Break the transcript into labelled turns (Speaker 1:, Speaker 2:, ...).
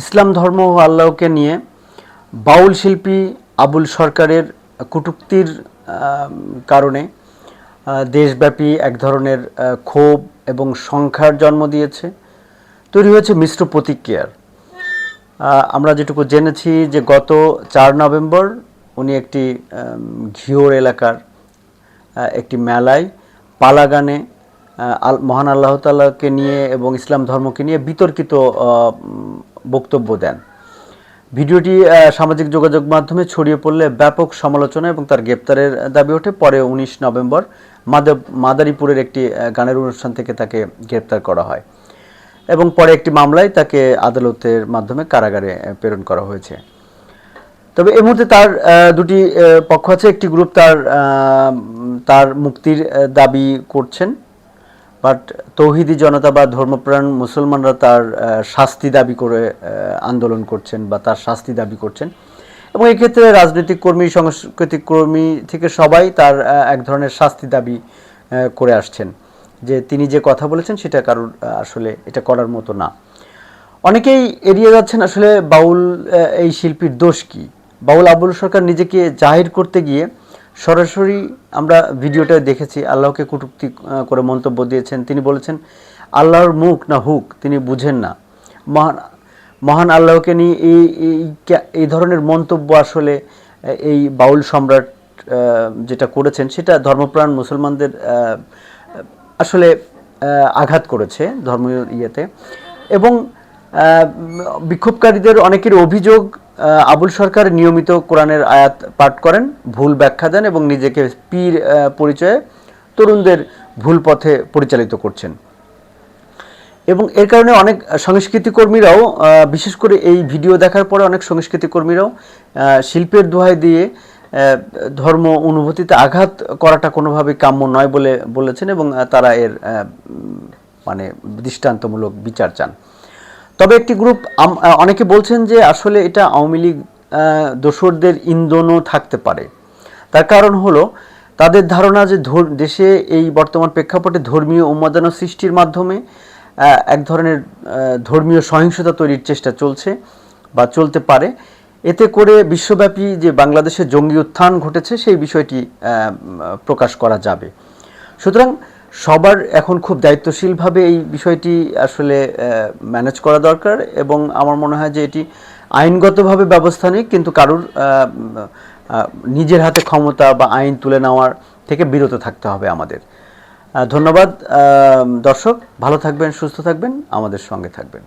Speaker 1: ইসলাম ধর্ম ও আল্লাহকে নিয়ে বাউল শিল্পী আবুল সরকারের কটূক্তির কারণে দেশব্যাপী এক ধরনের ক্ষোভ এবং সংখ্যার জন্ম দিয়েছে। তৈরি হয়েছে মিশ্র প্রতিক্রিয়ার। আমরা যেটুকু জেনেছি যে গত চার নভেম্বর উনি একটি ঘিওর এলাকার একটি মেলায় পালাগানে মহান আল্লাহ তাআলাকে নিয়ে এবং ইসলাম ধর্মকে নিয়ে বিতর্কিত বক্তব্য দেন। ভিডিওটি সামাজিক যোগাযোগ মাধ্যমে ছড়িয়ে পড়লে ব্যাপক সমালোচনা এবং তার গ্রেপ্তারের দাবি ওঠে। পরে উনিশ নভেম্বর মাদব মাদারীপুরের একটি গানের অনুষ্ঠান থেকে তাকে গ্রেপ্তার করা হয় এবং পরে একটি মামলায় তাকে আদালতের মাধ্যমে কারাগারে প্রেরণ করা হয়েছে। তবে এই মুহূর্তে তার দুটি পক্ষ আছে। একটি গ্রুপ তার তার মুক্তির দাবি করছেন। বাট তৌহিদি জনতা বা ধর্মপ্রাণ মুসলমানরা তার শাস্তি দাবি করে আন্দোলন করছেন বা তার শাস্তি দাবি করছেন। এবং এক্ষেত্রে রাজনৈতিক কর্মী, সাংস্কৃতিক কর্মী থেকে সবাই তার এক ধরনের শাস্তি দাবি করে আসছেন। যে তিনি যে কথা বলেছেন সেটা কারোর আসলে এটা করার মতো না। অনেকেই এড়িয়ে যাচ্ছেন আসলে বাউল এই শিল্পীর দোষ কি? বাউল আবুল সরকার নিজেকে জাহির করতে গিয়ে সরাসরি আমরা ভিডিওটা দেখেছি, আল্লাহকে কটূক্তি করে মন্তব্য দিয়েছেন। তিনি বলেছেন, আল্লাহর মুখ না হুক, তিনি বুঝেন না। মহান মহান আল্লাহকে নিয়ে এই এই ধরনের মন্তব্য আসলে এই বাউল সম্রাট যেটা করেছেন, সেটা ধর্মপ্রাণ মুসলমানদের আসলে আঘাত করেছে ধর্মীয় ইয়েতে। এবং বিক্ষোভকারীদের অনেকের অভিযোগ আবুল সরকার নিয়মিত কোরআনের আয়াত পাঠ করেন, ভুল ব্যাখ্যা দেন এবং নিজেকে পীর পরিচয়ে তরুণদের ভুল পথে পরিচালিত করছেন। এবং এর কারণে অনেক সংস্কৃতি কর্মীরাও বিশেষ করে এই ভিডিও দেখার পরে অনেক সংস্কৃতি কর্মীরাও শিল্পের দোহাই দিয়ে ধর্ম অনুভূতিতে আঘাত করাটা কোনোভাবেই কাম্য নয় বলে বলেছেন এবং তারা এর মানে দৃষ্টান্তমূলক বিচার চান। তবে একটি গ্রুপ অনেকে বলছেন যে আসলে এটা আওয়ামী লীগ দোসরদের ইন্ধনও থাকতে পারে। তার কারণ হলো, তাদের ধারণা যে দেশে এই বর্তমান প্রেক্ষাপটে ধর্মীয় উন্মাদনা সৃষ্টির মাধ্যমে এক ধরনের ধর্মীয় সহিংসতা তৈরির চেষ্টা চলছে বা চলতে পারে। এতে করে বিশ্বব্যাপী যে বাংলাদেশে জঙ্গি উত্থান ঘটেছে, সেই বিষয়টি প্রকাশ করা যাবে। সুতরাং সবার এখন খুব দায়িত্বশীলভাবে এই বিষয়টি আসলে ম্যানেজ করা দরকার এবং আমার মনে হয় যে এটি আইনগতভাবে ব্যবস্থা নেই কিন্তু কারুর নিজের হাতে ক্ষমতা বা আইন তুলে নেওয়ার থেকে বিরত থাকতে হবে আমাদের। ধন্যবাদ দর্শক। ভালো থাকবেন, সুস্থ থাকবেন, আমাদের সঙ্গে থাকবেন।